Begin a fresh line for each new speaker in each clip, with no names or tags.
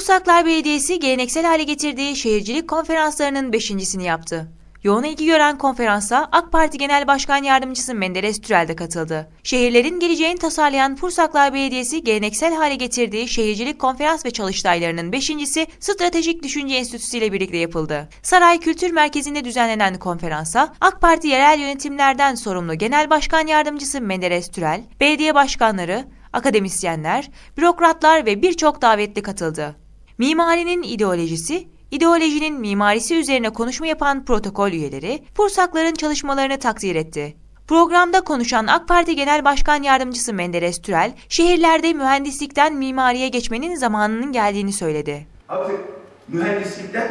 Pursaklar Belediyesi geleneksel hale getirdiği şehircilik konferanslarının beşincisini yaptı. Yoğun ilgi gören konferansa AK Parti Genel Başkan Yardımcısı Menderes Türel de katıldı. Şehirlerin geleceğini tasarlayan Pursaklar Belediyesi geleneksel hale getirdiği şehircilik konferans ve çalıştaylarının beşincisi Stratejik Düşünce Enstitüsü ile birlikte yapıldı. Saray Kültür Merkezi'nde düzenlenen konferansa AK Parti yerel yönetimlerden sorumlu Genel Başkan Yardımcısı Menderes Türel, belediye başkanları, akademisyenler, bürokratlar ve birçok davetli katıldı. Mimarinin ideolojisi, ideolojinin mimarisi üzerine konuşma yapan protokol üyeleri, Pursakların çalışmalarını takdir etti. Programda konuşan AK Parti Genel Başkan Yardımcısı Menderes Türel, şehirlerde mühendislikten mimariye geçmenin zamanının geldiğini söyledi.
Artık mühendislikten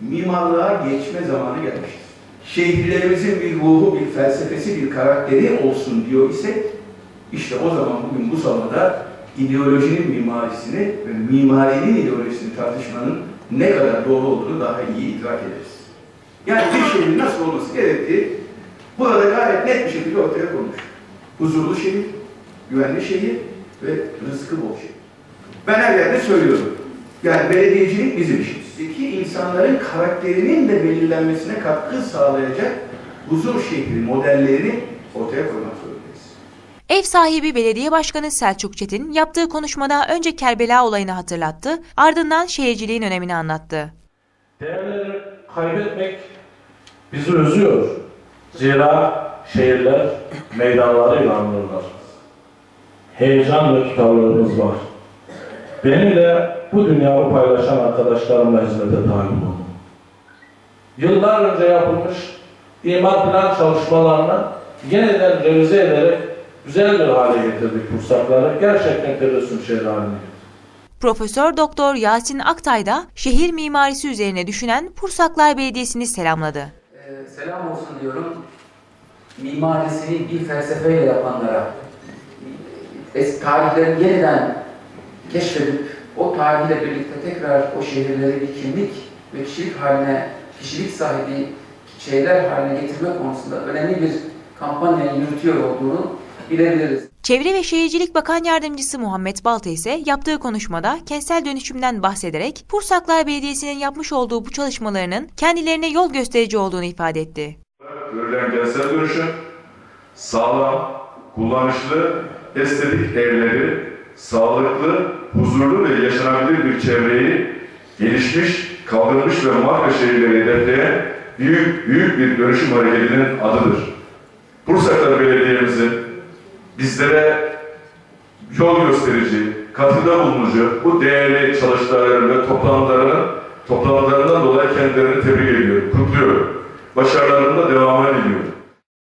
mimarlığa geçme zamanı gelmiştir. Şehirlerimizin bir ruhu, bir felsefesi, bir karakteri olsun diyor isek, işte o zaman bugün bu salonda ideolojinin mimarisini ve mimarinin ideolojisini tartışmanın ne kadar doğru olduğunu daha iyi idrak ederiz. Yani bir şehrin nasıl olması gerektiği burada gayet net bir şekilde ortaya konmuş. Huzurlu şehir, güvenli şehir ve rızkı bol şehir. Ben her yerde söylüyorum. Yani belediyecilik bizim işimiz. Zeki insanların karakterinin de belirlenmesine katkı sağlayacak huzur şehri modellerini ortaya koymak.
Ev sahibi belediye başkanı Selçuk Çetin yaptığı konuşmada önce Kerbela olayını hatırlattı, ardından şehirciliğin önemini anlattı.
Değerleri kaybetmek bizi üzüyor. Zira şehirler meydanlarıyla anılırlar. Heyecan ve tutarlılığımız var. Beni de bu dünyayı paylaşan arkadaşlarımla hizmete tabi oldum. Yıllar önce yapılmış imar plan çalışmalarını yeniden revize ederek güzel bir hale getirdik Pursakları. Gerçekten tebessüm şehri haline getirdik.
Profesör Doktor Yasin Aktay da şehir mimarisi üzerine düşünen Pursaklar Belediyesi'ni selamladı.
Ee, selam olsun diyorum. Mimarisini bir felsefeyle yapanlara, eski tarihlerini yeniden keşfedip o tarihle birlikte tekrar o şehirleri bir kimlik ve kişilik haline, kişilik sahibi şeyler haline getirme konusunda önemli bir kampanya yürütüyor olduğunu bilebiliriz.
Çevre ve Şehircilik Bakan Yardımcısı Muhammed Balta ise yaptığı konuşmada kentsel dönüşümden bahsederek Pursaklar Belediyesi'nin yapmış olduğu bu çalışmalarının kendilerine yol gösterici olduğunu ifade etti.
Görülen kentsel dönüşüm, sağlam, kullanışlı, estetik evleri, sağlıklı, huzurlu ve yaşanabilir bir çevreyi gelişmiş, kaldırmış ve marka şehirleri hedefleyen büyük, büyük bir dönüşüm hareketinin adıdır. Bursaklar Belediye'mizin bizlere yol gösterici, katkıda bulunucu bu değerli çalıştayların ve toplantılarının toplantılarından dolayı kendilerini tebrik ediyorum, kutluyorum. Başarılarının da devamını diliyorum.